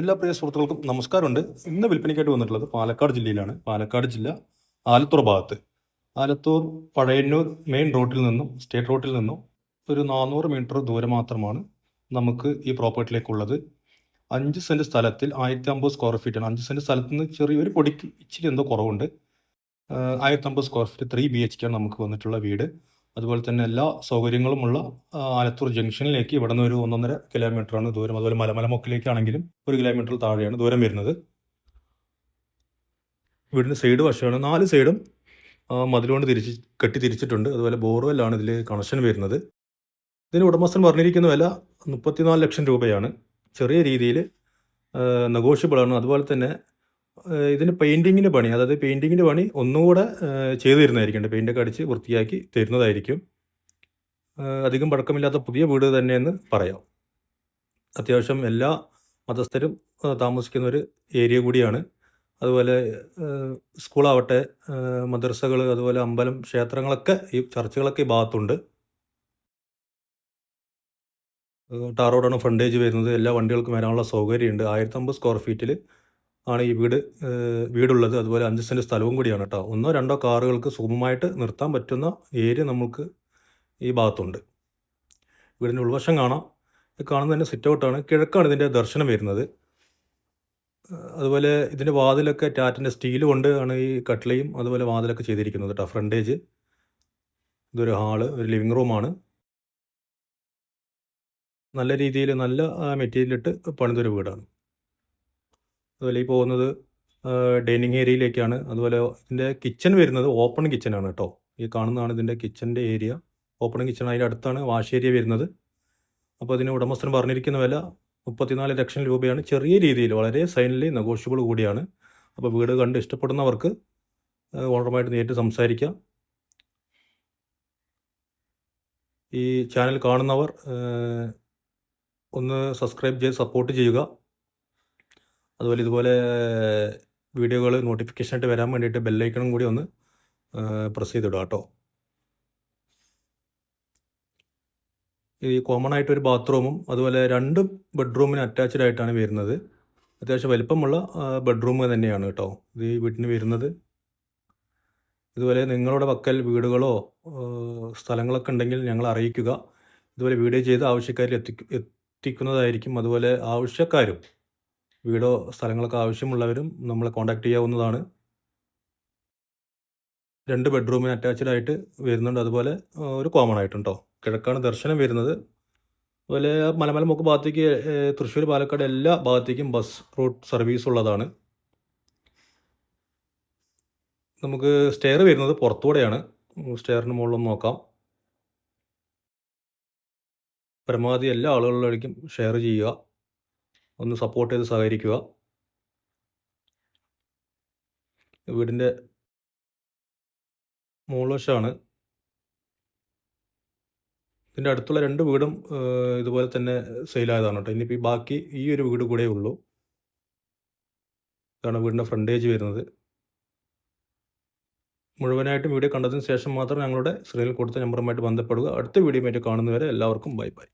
എല്ലാ പ്രിയ സുഹൃത്തുക്കൾക്കും നമസ്കാരമുണ്ട്. ഇന്ന് വിൽപ്പനയ്ക്കായിട്ട് വന്നിട്ടുള്ളത് പാലക്കാട് ജില്ലയിലാണ്. പാലക്കാട് ജില്ല ആലത്തൂർ ഭാഗത്ത്. ആലത്തൂർ പഴയന്നൂർ മെയിൻ റോഡിൽ നിന്നും സ്റ്റേറ്റ് റോഡിൽ നിന്നും ഒരു നാനൂറ് മീറ്റർ ദൂരം മാത്രമാണ് നമുക്ക് ഈ പ്രോപ്പർട്ടിയിലേക്കുള്ളത്. അഞ്ച് സെന്റ് സ്ഥലത്തിൽ ആയിരത്തി അമ്പത് സ്ക്വയർ ആണ് അഞ്ച് സെന്റ് സ്ഥലത്ത് നിന്ന് ചെറിയൊരു പൊടിക്ക് ഇച്ചിരി എന്തോ കുറവുണ്ട്. ആയിരത്തി അമ്പത് square feet three B H ആണ് നമുക്ക് വന്നിട്ടുള്ള വീട്. അതുപോലെ തന്നെ എല്ലാ സൗകര്യങ്ങളുമുള്ള ആലത്തൂർ ജംഗ്ഷനിലേക്ക് ഇവിടെ നിന്ന് ഒരു ഒന്നൊന്നര കിലോമീറ്ററാണ് ദൂരം. അതുപോലെ മലമലമുക്കിലേക്കാണെങ്കിലും ഒരു കിലോമീറ്റർ താഴെയാണ് ദൂരം വരുന്നത്. വീടിന്റെ സൈഡ് വശമാണ്. നാല് സൈഡും മതിലുകൊണ്ട് തിരിച്ച് കെട്ടി തിരിച്ചിട്ടുണ്ട് അതുപോലെ ബോർവെല്ലാണ് ഇതിൽ കണക്ഷൻ വരുന്നത്. ഇതിന് ഉടമസ്ഥൻ പറഞ്ഞിരിക്കുന്ന വില മുപ്പത്തിനാല് ലക്ഷം രൂപയാണ്. ചെറിയ രീതിയിൽ നെഗോഷ്യബിൾ ആണ്. അതുപോലെ തന്നെ ഇതിന് പെയിന്റിങ്ങിന്റെ പണി അതായത് പെയിന്റിങ്ങിന്റെ പണി ഒന്നുകൂടെ ചെയ്തു തരുന്നതായിരിക്കും. പെയിന്റൊക്കെ അടിച്ച് വൃത്തിയാക്കി തരുന്നതായിരിക്കും. അധികം പഴക്കമില്ലാത്ത പുതിയ വീട് തന്നെയെന്ന് പറയാം. അത്യാവശ്യം എല്ലാ മതസ്ഥരും താമസിക്കുന്ന ഒരു ഏരിയ കൂടിയാണ്. അതുപോലെ സ്കൂളാവട്ടെ മദ്രസകൾ അതുപോലെ അമ്പലം ക്ഷേത്രങ്ങളൊക്കെ ഈ ചർച്ചുകളൊക്കെ ഈ ഭാഗത്തുണ്ട്. ടാർ റോഡാണ് ഫ്രണ്ടേജ് വരുന്നത്. എല്ലാ വണ്ടികൾക്കും വരാനുള്ള സൗകര്യമുണ്ട്. ആയിരത്തമ്പത് സ്ക്വയർ ഫീറ്റിൽ ആണ് ഈ വീട് വീടുള്ളത്. അതുപോലെ അഞ്ച് സെന്റ് സ്ഥലവും കൂടിയാണ് കേട്ടോ ഒന്നോ രണ്ടോ കാറുകൾക്ക് സുഗമമായിട്ട് നിർത്താൻ പറ്റുന്ന ഏരിയ നമുക്ക് ഈ ഭാഗത്തുണ്ട്. വീടിന്റെ ഉൾവശം കാണാം. കാണുന്നത് തന്നെ സിറ്റ് ഔട്ടാണ് കിഴക്കാണ് ഇതിന്റെ ദർശനം വരുന്നത്. അതുപോലെ ഇതിന്റെ വാതിലൊക്കെ ടാറ്റിന്റെ സ്റ്റീൽ കൊണ്ട് ആണ് ഈ കട്ട്ലയും. അതുപോലെ വാതിലൊക്കെ ചെയ്തിരിക്കുന്നത് കേട്ടോ ഫ്രണ്ടേജ്. ഇതൊരു ഹാൾ ഒരു ലിവിങ് റൂമാണ് നല്ല രീതിയിൽ നല്ല മെറ്റീരിയലിട്ട് പണിതൊരു വീടാണ്. അതുപോലെ ഈ പോകുന്നത് ഡൈനിങ് ഏരിയയിലേക്കാണ്. അതുപോലെ ഇതിന്റെ കിച്ചൺ വരുന്നത് ഓപ്പൺ കിച്ചനാണ് കേട്ടോ. ഈ കാണുന്നതാണ് ഇതിന്റെ കിച്ചന്റെ ഏരിയ. ഓപ്പൺ കിച്ചൺ അതിന്റെ അടുത്താണ് വാഷ് ഏരിയ വരുന്നത്. അപ്പോൾ അതിന് ഉടമസ്ഥൻ പറഞ്ഞിരിക്കുന്ന വില മുപ്പത്തിനാല് ലക്ഷം രൂപയാണ്. ചെറിയ രീതിയിൽ വളരെ സൈനിലി നെഗോഷ്യബിൾ കൂടിയാണ്. അപ്പോൾ വീട് കണ്ട് ഇഷ്ടപ്പെടുന്നവർക്ക് ഓണറുമായിട്ട് നേരിട്ട് സംസാരിക്കാം. ഈ ചാനൽ കാണുന്നവർ ഒന്ന് സബ്സ്ക്രൈബ് ചെയ്ത് സപ്പോർട്ട് ചെയ്യുക. അതുപോലെ ഇതുപോലെ വീഡിയോകൾ നോട്ടിഫിക്കേഷനായിട്ട് വരാൻ വേണ്ടിയിട്ട് ബെല്ലൈക്കണും കൂടി ഒന്ന് പ്രസ് ചെയ്തിടുക കേട്ടോ. ഈ കോമൺ ആയിട്ട് ഒരു ബാത്റൂമും അതുപോലെ രണ്ട് ബെഡ്റൂമിന് അറ്റാച്ച്ഡ് ആയിട്ടാണ് വരുന്നത്. അത്യാവശ്യം വലിപ്പമുള്ള ബെഡ്റൂം തന്നെയാണ് കേട്ടോ ഇത് ഈ വീട്ടിന് വരുന്നത്. ഇതുപോലെ നിങ്ങളുടെ പക്കൽ വീടുകളോ സ്ഥലങ്ങളൊക്കെ ഉണ്ടെങ്കിൽ ഞങ്ങൾ അറിയിക്കുക. ഇതുപോലെ വീഡിയോ ചെയ്ത് ആവശ്യക്കാരിൽ എത്തിക്കും എത്തിക്കുന്നതായിരിക്കും. അതുപോലെ ആവശ്യക്കാരും വീടോ സ്ഥലങ്ങളൊക്കെ ആവശ്യമുള്ളവരും നമ്മളെ കോൺടാക്ട് ചെയ്യാവുന്നതാണ്. രണ്ട് ബെഡ്റൂമിന് അറ്റാച്ച്ഡ് ആയിട്ട് വരുന്നുണ്ട്. അതുപോലെ ഒരു കോമൺ ആയിട്ടുണ്ടോ? കിഴക്കാണ് ദർശനം വരുന്നത്. അതുപോലെ മലമല മുക്ക് ഭാഗത്തേക്ക് തൃശ്ശൂർ പാലക്കാട് എല്ലാ ഭാഗത്തേക്കും ബസ് റൂട്ട് സർവീസ് ഉള്ളതാണ്. നമുക്ക് സ്റ്റെയർ വരുന്നത് പുറത്തൂടെയാണ്. സ്റ്റെയറിന് മുകളിലൊന്ന് നോക്കാം. പരമാവധി എല്ലാ ആളുകളിലേക്കും ഷെയർ ചെയ്യുക. ഒന്ന് സപ്പോർട്ട് ചെയ്ത് സഹകരിക്കുക. വീടിന്റെ മുകൾവശമാണ് ഇതിന്റെ അടുത്തുള്ള രണ്ട് വീടും ഇതുപോലെ തന്നെ സെയിലായതാണ് കേട്ടോ. ഇനിയിപ്പോൾ ബാക്കി ഈ ഒരു വീട് കൂടെ ഉള്ളൂ. ഇതാണ് വീടിന്റെ ഫ്രണ്ടേജ് വരുന്നത്. മുഴുവനായിട്ടും വീഡിയോ കണ്ടതിന് ശേഷം മാത്രം ഞങ്ങളുടെ സ്ക്രീനിൽ കൊടുത്ത നമ്പറുമായിട്ട് ബന്ധപ്പെടുക. അടുത്ത വീഡിയോയുമായിട്ട് കാണുന്നവരെ എല്ലാവർക്കും ബൈ ബൈ